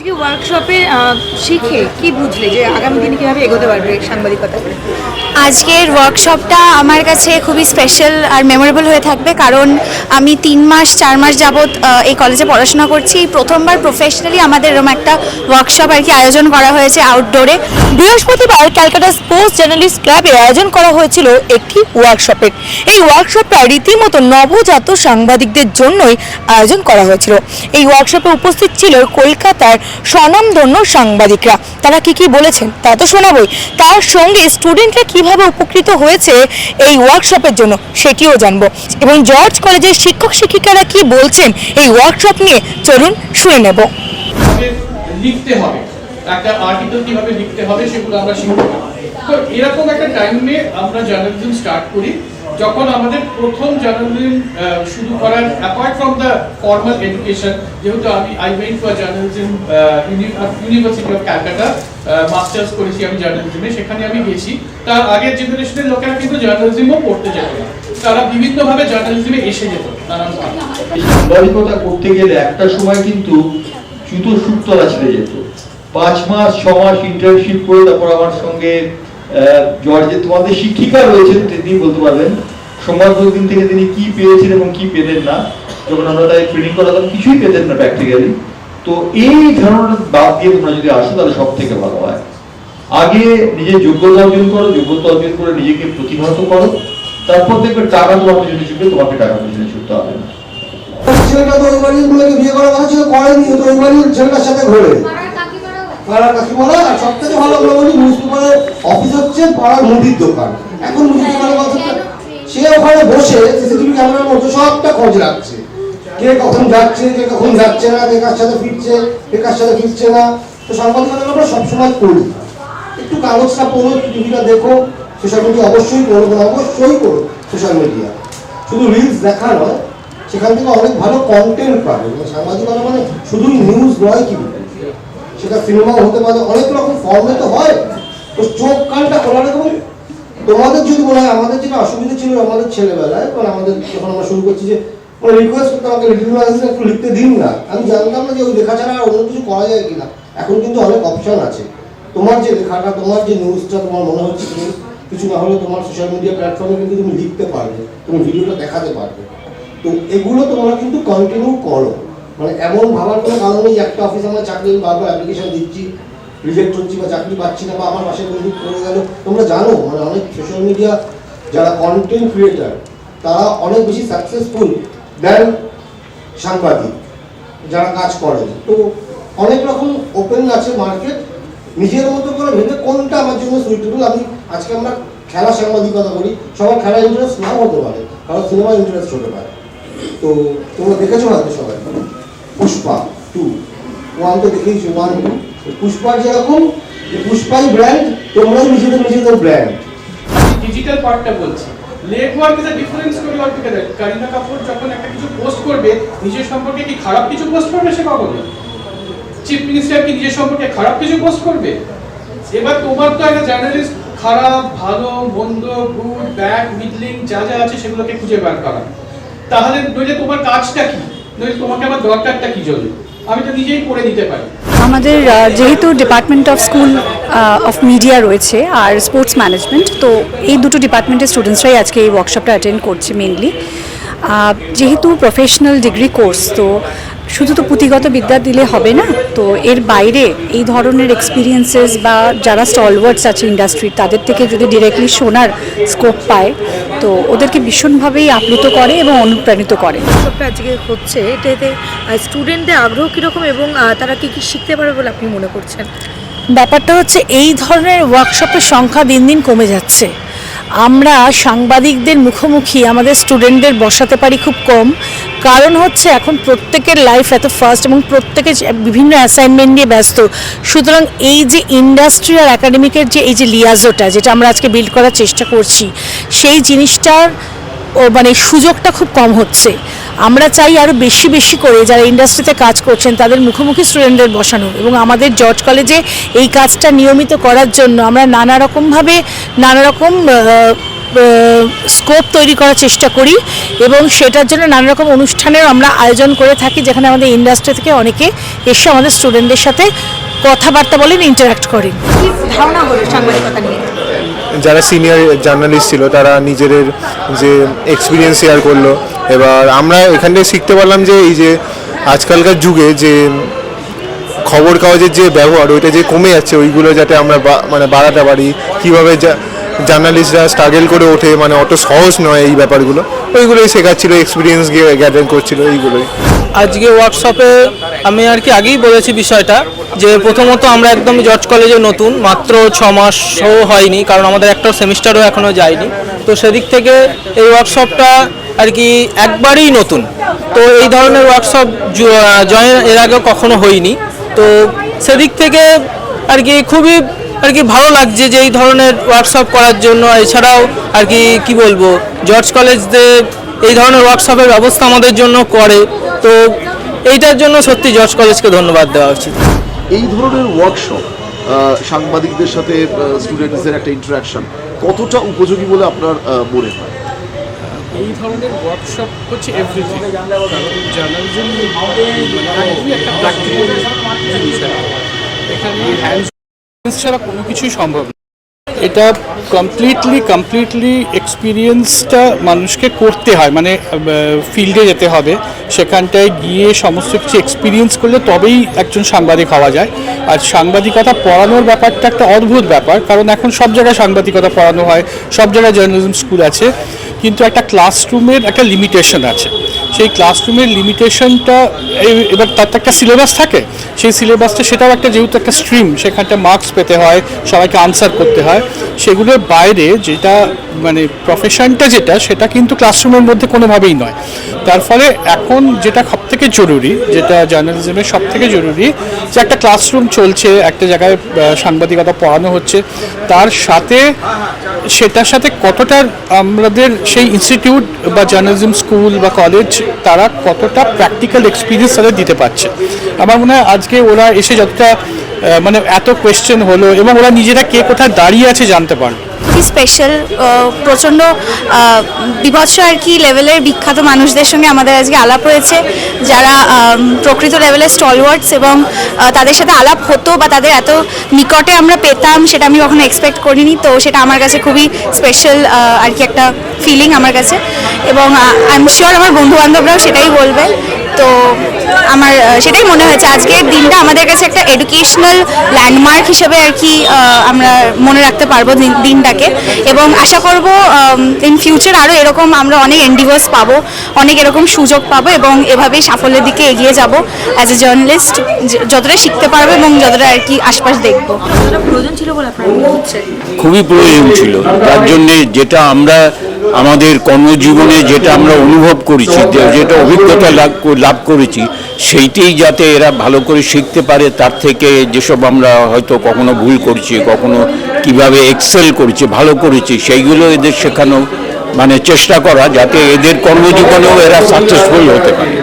আজকে ওয়ার্কশপে শিখে কি বুঝলে যে আগামী দিনে কীভাবে এগোতে পারবে সাংবাদিকতা আজকের ওয়ার্কশপটা আমার কাছে খুবই স্পেশাল আর মেমোরেবল হয়ে থাকবে কারণ আমি তিন মাস, চার মাস যাবৎ এই কলেজে পড়াশোনা করছি। প্রথমবার প্রফেশনালি আমাদের এরকম একটা ওয়ার্কশপ আর কি আয়োজন করা হয়েছে আউটডোরে বৃহস্পতিবার ক্যালকাটা স্পোর্টস জার্নালিস্ট ক্লাবে আয়োজন করা হয়েছিল একটি ওয়ার্কশপের এই ওয়ার্কশপটা রীতিমতো নবজাত সাংবাদিকদের জন্যই আয়োজন করা হয়েছিল। এই ওয়ার্কশপে উপস্থিত ছিল কলকাতার স্বনামধন্য সাংবাদিকরা। তারা কি কি বলেছেন তা তো শোনাবই। তার সঙ্গে স্টুডেন্টরা কীভাবে উপকৃত হয়েছে এই ওয়ার্কশপের জন্য সেটিও জানব। এবং জর্জ কলেজের শিক্ষক শিক্ষিকারা কি বলছেন এই ওয়ার্কশপ নিয়ে চলুন শুনে নেব। লিখতে হবে। একটা আর্টিকেল কীভাবে লিখতে হবে সেগুলো আমরা শিখতে তো এরকম একটা টাইমে আমরা জার্নালিজম স্টার্ট করি। যখন আমাদের প্রথম জার্নালিজম শুরু করার apart from the formal education যেহেতু আমি I went for journalism university of Calcutta masters করেছি আমি জার্নালিজমে সেখানে আমি গেছি। তার আগের জেনারেশনের লোকেরা কিন্তু জার্নালিজমও পড়তে যেত না। তারা বিভিন্নভাবে জার্নালিজমে এসে যেত সাংবাদিকতা করতে গেলে একটা সময় কিন্তু জুতো সুতলা ছেড়ে যেত। পাঁচ মাস, ছ মাস ইন্টার্নশিপ করে তারপর আমার সঙ্গে জর্জে তোমাদের শিক্ষিকা রয়েছেন, তিনি বলতে পারবেন, সোমবার দিন থেকে তিনি কি পেয়েছেন এবং কি পেলেন না, যখন আমরা তাই ট্রেনিং করাতাম কিছুই পেতেন না প্র্যাকটিক্যালি তো এই ধারণাটা বাদ দিয়ে তোমরা যদি আসো, তাহলে সব থেকে ভালো হয়। আগে নিজের যোগ্যতা অর্জন করো, যোগ্যতা অর্জন করে নিজেকে প্রতিহত করো। তারপর দেখবে টাকা তোমার পিছনে ছুটবে, তোমাকে টাকা পিছনে ছুটতে হবে না। সে ওখানে বসে, সিসিটিভি ক্যামেরার মধ্যে সবটা খোঁজ রাখছে। কে কখন যাচ্ছে, কে কখন যাচ্ছে না, কে কার সাথে ফিরছে, কে কার সাথে ফিরছে না, তো সাংবাদিকতা আমরা সবসময় করি একটু কাগজটা পড়ো টিভিটা দেখো সোশ্যাল মিডিয়া অবশ্যই করব অবশ্যই করো সোশ্যাল মিডিয়া শুধু রিলস দেখা নয়, সেখান থেকে অনেক ভালো কন্টেন্ট পাবে। মানে সাংবাদিকতা মানে শুধু নিউজ নয় কি? সেটা সিনেমাও হতে পারে, অনেক রকম ফর্মে তো হয়। তো চোখ কানটা খোলা রাখব তোমাদের যদি মনে হয় আমাদের যেটা অসুবিধা ছিল আমাদের ছেলেবেলায় মানে আমাদের যখন আমরা শুরু করছি যে মানে রিকোয়েস্ট আমাকে লিটিল ম্যাগাজিন একটু লিখতে দিন না। আমি জানতাম না যে ওই লেখা ছাড়া আর অন্য কিছু করা যায় কিনা। এখন কিন্তু অনেক অপশন আছে। তোমার যে লেখাটা, তোমার যে নিউজটা তোমার মনে হচ্ছে নিউজ কিছু না হলে তোমার সোশ্যাল মিডিয়া প্ল্যাটফর্মে কিন্তু তুমি লিখতে পারবে, তুমি ভিডিওটা দেখাতে পারবে। তো এগুলো তোমরা কিন্তু কন্টিনিউ করো। মানে এমন ভাবার কোনো কারণ নেই একটা অফিসে আমরা চাকরি বারবার অ্যাপ্লিকেশন দিচ্ছি রিজেক্ট হচ্ছি বা চাকরি পাচ্ছি না বা আমার পাশে বন্ধু করে গেল। তোমরা জানো মানে অনেক সোশ্যাল মিডিয়া যারা কন্টেন্ট ক্রিয়েটার তারা অনেক বেশি সাকসেসফুল দেন সাংবাদিক, যারা কাজ করে তো অনেক রকম ওপেন আছে মার্কেট নিজের মতো করে ভেবে কোনটা আমার জন্য সুইটেবল আমি আজকে আমরা খেলা সাংবাদিকতা করি। সবার খেলা ইন্টারেস্ট নাও হতে পারে, কারণ সিনেমা ইন্টারেস্ট হতে পারে। তো তোমরা দেখেছ হয়তো সবাই। পুষ্পা টু ওয়ান তো দেখেইছো ওয়ান টু পুষ্পার যেরকম, পুষ্পাই ব্র্যান্ড তোমরাই নিজেদের নিজেদের ব্র্যান্ড ডিজিটাল পার্টটা বলছি। Leg work is a difference story altogether Kareena Kapoor যখন একটা কিছু পোস্ট করবে, নিজের সম্পর্কে কি খারাপ কিছু পোস্ট করবে সে কখনো? চিফ মিনিস্টার কি নিজের সম্পর্কে খারাপ কিছু পোস্ট করবে? এবার তোমার তো একটা জার্নালিস্ট খারাপ, ভালো, মন্দ গুড ব্যাড মিডলিং যা যা আছে সেগুলোকে খুঁজে বার করা। তাহলে নইলে তোমার কাজটা কি? নইলে তোমাকে আমার দরকারটা কি জন্য? আমি তো নিজেই করে নিতে পারি। আমাদের যেহেতু department of school of media রয়েছে আর স্পোর্টস ম্যানেজমেন্ট তো এই দুটো ডিপার্টমেন্টের স্টুডেন্টসরাই আজকে এই ওয়ার্কশপটা অ্যাটেন্ড করছে মেনলি যেহেতু প্রফেশনাল ডিগ্রি কোর্স তো শুধু তো পুঁথিগত বিদ্যা দিলে হবে না, তো এর বাইরে এই ধরনের এক্সপিরিয়েন্সেস বা যারা স্টলওয়ার্ডস আছে ইন্ডাস্ট্রির তাদের থেকে যদি ডিরেক্টলি শোনার স্কোপ পায়, তো ওদেরকে ভীষণভাবেই আপ্লুত করে এবং অনুপ্রাণিত করে। আজকে হচ্ছে, এটাতে স্টুডেন্টদের আগ্রহ কীরকম এবং তারা কী কী শিখতে পারে বলে আপনি মনে করছেন? ব্যাপারটা হচ্ছে এই ধরনের ওয়ার্কশপের সংখ্যা দিন দিন কমে যাচ্ছে। আমরা সাংবাদিকদের মুখোমুখি আমাদের স্টুডেন্টদের বসাতে পারি খুব কম। কারণ হচ্ছে এখন প্রত্যেকের লাইফ এত ফাস্ট এবং প্রত্যেকে বিভিন্ন অ্যাসাইনমেন্ট নিয়ে ব্যস্ত। সুতরাং এই যে ইন্ডাস্ট্রি আর একাডেমিকের যে এই যে লিয়াজোটা যেটা আমরা আজকে বিল্ড করার চেষ্টা করছি, সেই জিনিসটার ও মানে সুযোগটা খুব কম হচ্ছে। আমরা চাই আরও বেশি বেশি করে যারা ইন্ডাস্ট্রিতে কাজ করছেন, তাদের মুখোমুখি স্টুডেন্টদের বসানো এবং আমাদের জর্জ কলেজে এই কাজটা নিয়মিত করার জন্য আমরা নানা রকমভাবে, নানা রকম স্কোপ তৈরি করার চেষ্টা করি এবং সেটার জন্য নানা রকম অনুষ্ঠানের আমরা আয়োজন করে থাকি, যেখানে আমাদের ইন্ডাস্ট্রি থেকে অনেকে এসে আমাদের স্টুডেন্টদের সাথে কথাবার্তা বলেন ইন্টারাক্ট করেন। ধারণা যারা সিনিয়র জার্নালিস্ট ছিল, তারা নিজেদের যে এক্সপিরিয়েন্স শেয়ার করল এবার আমরা এখান থেকে শিখতে পারলাম যে এই যে আজকালকার যুগে যে খবর কাগজের যে ব্যবহার, ওইটা যে কমে যাচ্ছে, ওইগুলো যাতে আমরা মানে বাড়াতে পারি। কীভাবে জার্নালিস্টরা স্ট্রাগল করে ওঠে মানে অত সহজ নয় এই ব্যাপারগুলো। ওইগুলোই শেখাচ্ছিল এক্সপিরিয়েন্স গ্যাদার করছিল, এইগুলোই। আজকে ওয়ার্কশপে আমি আর কি আগেই বলেছি বিষয়টা, যে প্রথমত আমরা একদম জর্জ কলেজে নতুন, মাত্র ছ মাসও হয়নি, কারণ আমাদের একটা সেমিস্টারও এখনও যায়নি। তো সেদিক থেকে এই ওয়ার্কশপটা আর কি একবারেই নতুন। তো এই ধরনের ওয়ার্কশপ জয়েন এর আগে কখনো হয়নি। তো সেদিক থেকে আর কি খুবই, আর কি ভালো লাগছে যে এই ধরনের ওয়ার্কশপ করার জন্য। এছাড়াও আর কি কি বলব জর্জ কলেজ যে এই ধরনের ওয়ার্কশপের ব্যবস্থা আমাদের জন্য করে। তো এইটার জন্য সত্যি জর্জ কলেজকে ধন্যবাদ দেওয়া উচিত। এই ধরনের ওয়ার্কশপ সাংবাদিকদের সাথে স্টুডেন্টসদের একটা ইন্টারাকশন কতটা উপযোগী বলে আপনার মনে হয়? এই ধরনের ওয়ার্কশপ হচ্ছে এভরিথিং জার্নালিজম একটা প্র্যাকটিক্যাল জিনিস এখানে হ্যান্ডস ছাড়া কোনো কিছুই সম্ভব এটা কমপ্লিটলি কমপ্লিটলি এক্সপিরিয়েন্সটা মানুষকে করতে হয়। মানে ফিল্ডে যেতে হবে। সেখানটায় গিয়ে সমস্ত কিছু এক্সপিরিয়েন্স করলে তবেই একজন সাংবাদিক হওয়া যায়। আর সাংবাদিকতা পড়ানোর ব্যাপারটা একটা অদ্ভুত ব্যাপার। কারণ এখন সব জায়গায় সাংবাদিকতা পড়ানো হয়। সব জায়গায় জার্নালিজম স্কুল আছে। কিন্তু একটা ক্লাসরুমের একটা লিমিটেশন আছে। সেই ক্লাসরুমের লিমিটেশনটা এবার তার একটা সিলেবাস থাকে। সেই সিলেবাসটা সেটাও একটা যেহেতু একটা স্ট্রিম সেখানটা মার্কস পেতে হয়, সবাইকে আনসার করতে হয়, সেগুলোর বাইরে যেটা মানে প্রফেশনটা যেটা, সেটা কিন্তু ক্লাসরুমের মধ্যে কোনোভাবেই নয়। তার ফলে এখন যেটা সব থেকে জরুরি, যেটা জার্নালিজমের সব থেকে জরুরি, যে একটা ক্লাসরুম চলছে, একটা জায়গায় সাংবাদিকতা পড়ানো হচ্ছে, তার সাথে সেটার সাথে কতটা আমাদের সেই ইনস্টিটিউট বা জার্নালিজম স্কুল বা কলেজ তারা কতটা প্র্যাকটিক্যাল এক্সপিরিয়েন্স তাদের দিতে পারছে। আমার মনে হয় আজকে ওরা এসে যতটা মানে এত কোয়েশ্চেন হলো এবং ওরা নিজেরা কে কোথায় দাঁড়িয়ে আছে জানতে পারল। খুবই স্পেশাল প্রচণ্ড বিভৎস আর কি লেভেলের বিখ্যাত মানুষদের সঙ্গে আমাদের আজকে আলাপ হয়েছে, যারা প্রকৃত লেভেলের স্টলওয়ার্ডস এবং তাদের সাথে আলাপ হতো বা তাদের এত নিকটে আমরা পেতাম সেটা আমি কখনো এক্সপেক্ট করিনি। তো সেটা আমার কাছে খুবই স্পেশাল আর কি একটা ফিলিং আমার কাছে। এবং আই এম শিওর আমার বন্ধু বান্ধবরাও সেটাই বলবে। তো আমার সেটাই মনে হয়েছে। আজকের দিনটা আমাদের কাছে একটা এডুকেশনাল ল্যান্ডমার্ক হিসেবে আর কি আমরা মনে রাখতে পারব দিন- দিনটাকে। এবং আশা করব ইন ফিউচার আরও এরকম আমরা অনেক এন্ডিভার্স পাবো অনেক এরকম সুযোগ পাবো এবং এভাবেই সাফল্যের দিকে এগিয়ে যাব অ্যাজ এ জার্নালিস্ট যতটা শিখতে পারব এবং যতটা আর কি আশপাশ দেখব। খুবই প্রয়োজন ছিল। তার জন্যে যেটা আমরা আমাদের কর্মজীবনে যেটা আমরা অনুভব করেছি যেটা অভিজ্ঞতা লাভ লাভ করেছি, সেইটাই যাতে এরা ভালো করে শিখতে পারে, তার থেকে যেসব আমরা হয়তো কখনো ভুল করছি, কখনো কীভাবে এক্সেল করেছি, ভালো করেছি, সেইগুলো এদের শেখানো মানে চেষ্টা করা যাতে এদের কর্মজীবনেও এরা সাকসেসফুল হতে পারে।